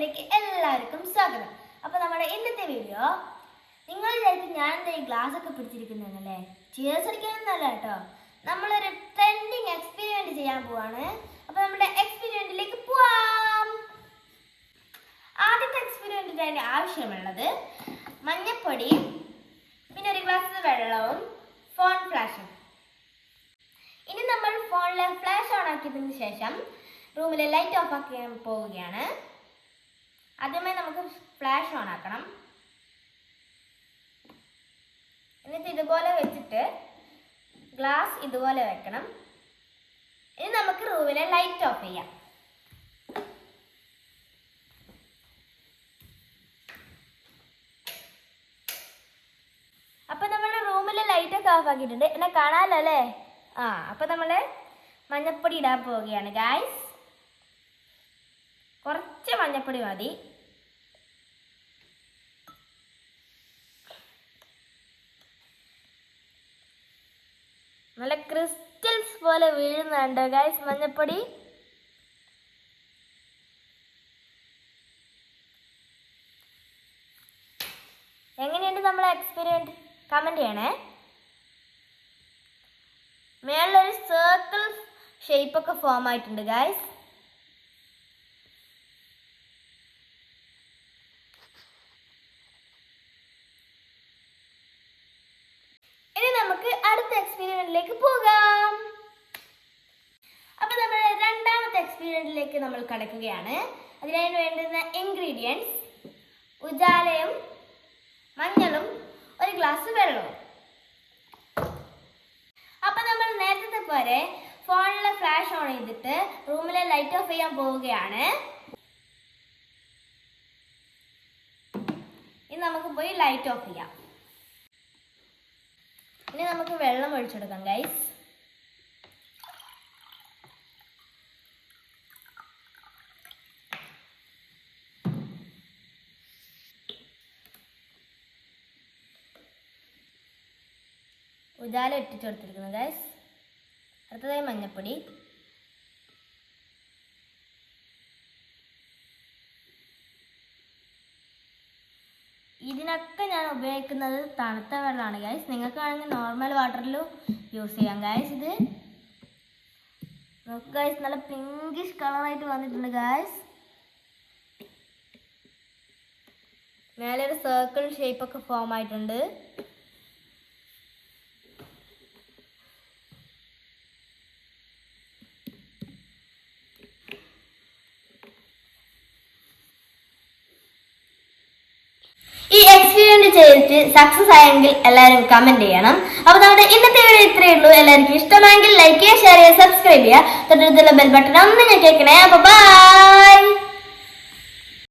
വീഡിയോയിലേക്ക് എല്ലാവർക്കും സ്വാഗതം. അപ്പൊ നമ്മുടെ ഇന്നത്തെ വീഡിയോ നിങ്ങൾ വിചാരിക്കും ഞാൻ എന്താ ഈ ഗ്ലാസ് ഒക്കെ പിടിച്ചിരിക്കുന്നതല്ലേ ചിയേഴ്സ് അടിക്കാനൊന്നല്ല കേട്ടോ. നമ്മളൊരു ട്രെൻഡിങ് എക്സ്പെരിമെന്റ് ചെയ്യാൻ പോവാണ്. അപ്പൊ നമ്മുടെ എക്സ്പെരിമെന്റിലേക്ക് പോവാം. ആദ്യത്തെ എക്സ്പെരിമെന്റിന് അതിന് ആവശ്യമുള്ളത് മഞ്ഞപ്പൊടി പിന്നെ ഒരു ഗ്ലാസ് വെള്ളവും ഫോൺ ഫ്ലാഷും ഇനി നമ്മൾ ഫോണിലെ ഫ്ലാഷ് ഓൺ ആക്കിയതിന് ശേഷം റൂമിലെ ലൈറ്റ് ഓഫ് ആക്കാൻ പോവുകയാണ്. ആദ്യമേ നമുക്ക് ഫ്ലാഷ് ഓൺ ആക്കണം. എന്നിട്ട് ഇതുപോലെ വെച്ചിട്ട് ഗ്ലാസ് ഇതുപോലെ വെക്കണം. ഇനി നമുക്ക് റൂമിലെ ലൈറ്റ് ഓഫ് ചെയ്യാം. അപ്പൊ നമ്മുടെ റൂമിലെ ലൈറ്റ് ഒക്കെ ഓഫ് ആക്കിയിട്ടുണ്ട്. എന്നെ കാണാമല്ലോ അല്ലേ ആ അപ്പൊ നമ്മൾ മഞ്ഞപ്പൊടി ഇടാൻ പോവുകയാണ് ഗായ്സ് കുറച്ച് മഞ്ഞപ്പൊടി മതി. നല്ല ക്രിസ്റ്റൽസ് പോലെ വീഴുന്നുണ്ട്. ഗൈസ് മഞ്ഞപ്പൊടി. എങ്ങനെയുണ്ട് നമ്മളെ എക്സ്പീരിയൻസ് കമന്റ് ചെയ്യണേ. മേളിലൊരു സർക്കിൾ ഷേപ്പ് ഒക്കെ ഫോം ആയിട്ടുണ്ട് ഗായ്സ് ഇനി നമുക്ക് അടുത്ത എക്സ്പീരിയൻസിലേക്ക് പോകാം. അപ്പൊ നമ്മൾ രണ്ടാമത്തെ എക്സ്പീരിമെന്റിലേക്ക് നമ്മൾ കടക്കുകയാണ്. അതിനായി വേണ്ടുന്ന ഇൻഗ്രീഡിയൻസ് ഉജാലയും മഞ്ഞളും ഒരു ഗ്ലാസ് വെള്ളവും. അപ്പൊ നമ്മൾ നേരത്തെ പോലെ ഫോണിലെ ഫ്ലാഷ് ഓൺ ചെയ്തിട്ട് റൂമിലെ ലൈറ്റ് ഓഫ് ചെയ്യാൻ പോവുകയാണ്. ഇനി നമുക്ക് പോയി ലൈറ്റ് ഓഫ് ചെയ്യാം. ഇനി നമുക്ക് വെള്ളം ഒഴിച്ചെടുക്കാം ഗൈസ് ഉജാല ഇട്ടിട്ട് കൊടുത്തിരിക്കുന്നത് ഗൈസ് അടുത്തതായി മഞ്ഞപ്പൊടി. ഇതിനൊക്കെ ഞാൻ ഉപയോഗിക്കുന്നത് തണുത്ത വെള്ളമാണ് ഗൈസ് നിങ്ങൾക്ക് വേണമെങ്കിൽ നോർമൽ വാട്ടറിലും യൂസ് ചെയ്യാം ഗൈസ് ഇത് നോക്ക് ഗൈസ് നല്ല പിങ്കിഷ് കളറായിട്ട് വന്നിട്ടുണ്ട് ഗൈസ് മേലെ ഒരു സർക്കിൾ ഷേപ്പ് ഒക്കെ ഫോം ആയിട്ടുണ്ട്. ഈ എക്സ്പീരിയൻസ് ചെയ്തിട്ട് സക്സസ് ആയെങ്കിൽ എല്ലാവരും കമന്റ് ചെയ്യണം. അപ്പൊ നമ്മുടെ ഇന്നത്തെ വീഡിയോ ഇത്രയേ ഉള്ളൂ. എല്ലാവർക്കും ഇഷ്ടമായെങ്കിൽ ലൈക്ക് ചെയ്യുക ഷെയർ ചെയ്യുക സബ്സ്ക്രൈബ് ചെയ്യുക. തൊട്ടടുത്തുള്ള ബെൽ ബട്ടൺ ഒന്ന് ഞാൻ കേൾക്കണേ അപ്പൊ ബൈ